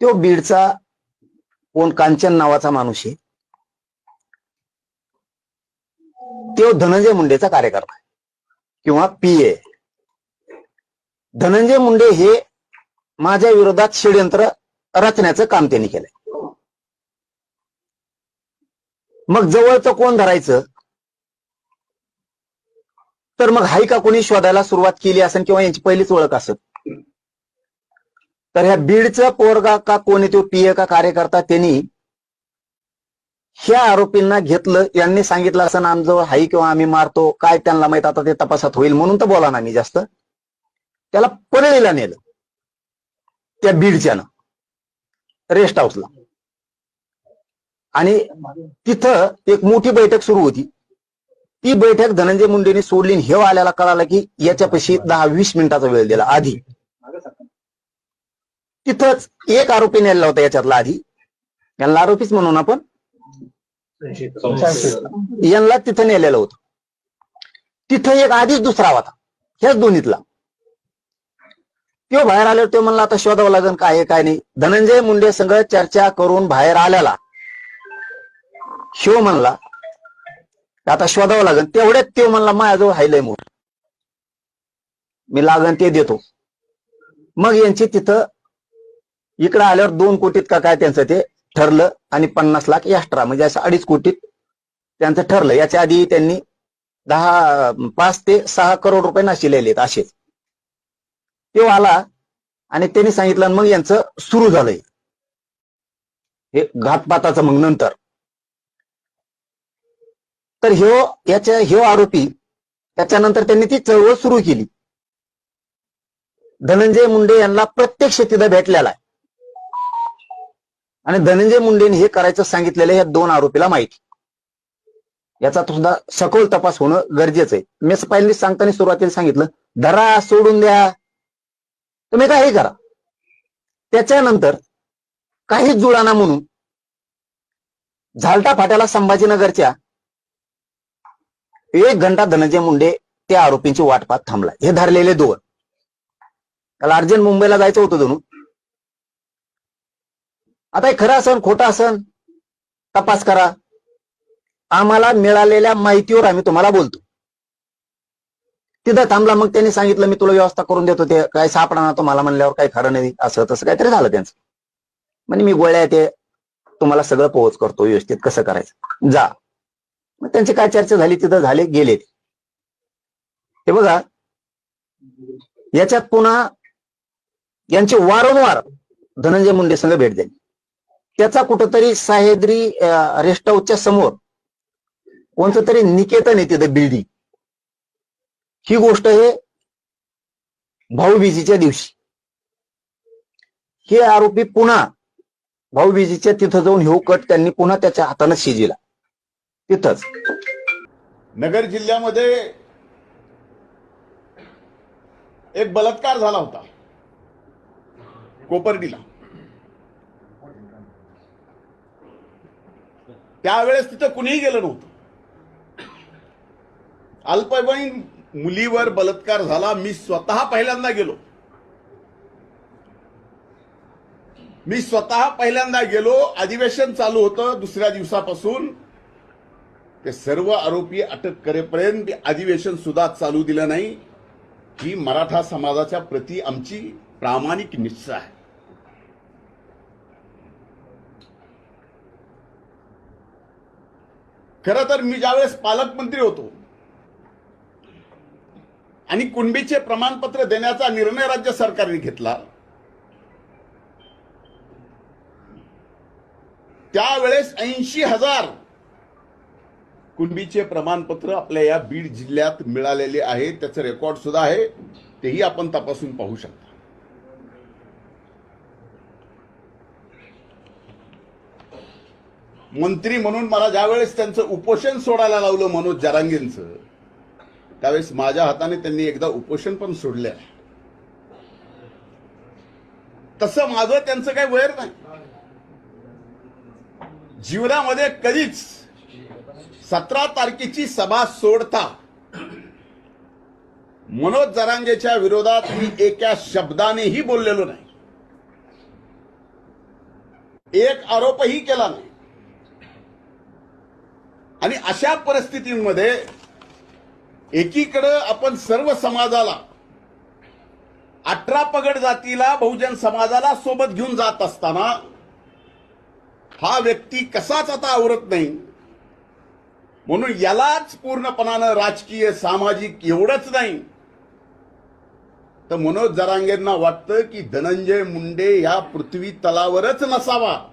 तो बीडचा कोण कांचन नावाचा माणूस आहे. तो धनंजय मुंडेचा कार्यकर्ता आहे. किंवा पी ए. धनंजय मुंडे हे माझ्या विरोधात षडयंत्र रचण्याचं काम त्यांनी केलंय. मग जवळचं कोण धरायचं? तर मग हाय का कोणी शोधायला सुरुवात केली असेल किंवा यांची पहिलीच ओळख असत तर ह्या बीडचं पोरगा का कोणी तो पीए का कार्यकर्ता त्यांनी ह्या आरोपींना घेतलं यांनी सांगितलं असं आमजवळ हाई किंवा आम्ही मारतो काय त्यांना माहीत आता ते तपासात होईल म्हणून तर बोला ना मी जास्त. त्याला परळीला नेलं. त्या बीडच्यानं. रेस्ट हाऊसला. आणि तिथं एक मोठी बैठक सुरू होती. ती बैठक धनंजय मुंडेने सोडली हे आल्याला कळालं की याच्यापाशी दहा वीस मिनिटाचा वेळ दिला आधी. तिथंच एक आरोपी नेलेला होता याच्यातला आधी. यांना आरोपीच म्हणून आपण यांना तिथं नेलेलं होतं. तिथं एक आधीच दुसरा होता. ह्याच दोन्हीतला. तो बाहेर आल्यावर तो म्हणला आता शोधावं लागेल काय काय नाही. धनंजय मुंडे संघ चर्चा करून बाहेर आल्याला शिव म्हणला आता शोधावं लागेल. तेवढ्यात ते म्हणला माझ्याजवळ हायलय मोठ. मी लागन ते देतो. मग यांची तिथं इकडं आल्यावर दोन कोटीत का काय त्यांचं ते ठरलं आणि पन्नास लाख एक्स्ट्रा म्हणजे असं अडीच कोटीत त्यांचं ठरलं. याच्या आधी त्यांनी दहा पाच ते सहा करोड रुपये नाशिलेलेत असेच तो आला आणि त्यांनी सांगितलं मग यांचं सुरू झालंय. हे घातपाताचं मग नंतर. तर ह्यो याच्या ह्यो आरोपी त्याच्यानंतर त्यांनी ती चळवळ सुरू केली. धनंजय मुंडे यांना प्रत्यक्ष तिथं भेटलेला आहे. आणि धनंजय मुंडेने हे करायचं सांगितलेलं या दोन आरोपीला माहिती. याचा सुद्धा सखोल तपास होणं गरजेचं आहे. मी पहिल्यांदा सांगताना सुरुवातीला सांगितलं धरा सोडून द्या. तुम्ही काही करा. त्याच्यानंतर काही जुळाना म्हणून झालटा फाट्याला संभाजीनगरच्या एक घंटा धनंजय मुंडे त्या आरोपींची वाट पाहत थांबला हे धरलेले दोन. त्याला अर्जंट मुंबईला जायचं होतं दोन आता हे खरं असन खोटं असन? तपास करा. आम्हाला मिळालेल्या माहितीवर आम्ही तुम्हाला बोलतो. तिथं थांबला मग त्यांनी सांगितलं मी तुला व्यवस्था करून देतो ते काय सापडा तुम्हाला म्हणल्यावर काही खरं नाही असं तसं काहीतरी झालं त्यांचं. म्हणजे मी गोळ्या ते तुम्हाला सगळं पोहोच करतो व्यवस्थित कसं करायचं. जा. मग त्यांची काय चर्चा झाली तिथं झाले गेले ते. हे बघा याच्यात पुन्हा यांचे वारंवार धनंजय मुंडे संघ भेट द्यायची त्याचा कुठंतरी सह्याद्री रेस्ट हाऊसच्या समोर कोणतं तरी निकेतन येते द बिल्डिंग ही गोष्ट हे भाऊबीजीच्या दिवशी. हे आरोपी पुन्हा भाऊबीजीच्या तिथं जाऊन हो कट त्यांनी पुन्हा त्याच्या हातानं शिजिला तिथंच. नगर जिल्ह्यामध्ये एक बलात्कार झाला होता. कोपर्डीला. त्यावेळेस तिथं कुणीही गेलं नव्हतं. अल्पवयीन मुलीवर बलात्कार झाला मी स्वतः पहिल्यांदा गेलो. मी स्वतः पहिल्यांदा गेलो अधिवेशन चालू होतं दुसऱ्या दिवसापासून. ते सर्व आरोपी अटक करेपर्यंत अधिवेशन सुद्धा चालू दिलं नाही. ही मराठा समाजाच्या प्रती आमची प्रामाणिक निष्ठा आहे. खरं तर मी ज्यावेळेस पालकमंत्री होतो आणि कुणबीचे प्रमाणपत्र देण्याचा निर्णय राज्य सरकारने घेतला त्यावेळेस ऐंशी हजार कुणबीचे प्रमाणपत्र आपल्या या बीड जिल्ह्यात मिळालेले आहे त्याचं रेकॉर्ड सुद्धा आहे तेही आपण तपासून पाहू शकता. मंत्री म्हणून मला ज्यावेळेस त्यांचं उपोषण सोडायला लावलं मनोज जरांगींचं त्यावेळेस माझ्या हाताने त्यांनी एकदा उपोषण पण सोडलं आहे तसं माझं त्यांचं काही वैर नाही. जीवनामध्ये कधीच सतरा तारखेची सभा सोडता मनोज जरांगेच्या विरोधात मी एका शब्दानेही बोललेलो नाही. एक आरोपही केला नाही. आणि अशा परिस्थितीमध्ये एकीकडं आपण सर्व समाजाला अठरा पगड जातीला बहुजन समाजाला सोबत घेऊन जात असताना हा व्यक्ती कसाच आता आवरत नाही. म्हणून यालाच पूर्णपणानं राजकीय सामाजिक एवढंच नाही. तर मनोज जरांगेंना वाटतं की धनंजय मुंडे या पृथ्वी तलावरच नसावा.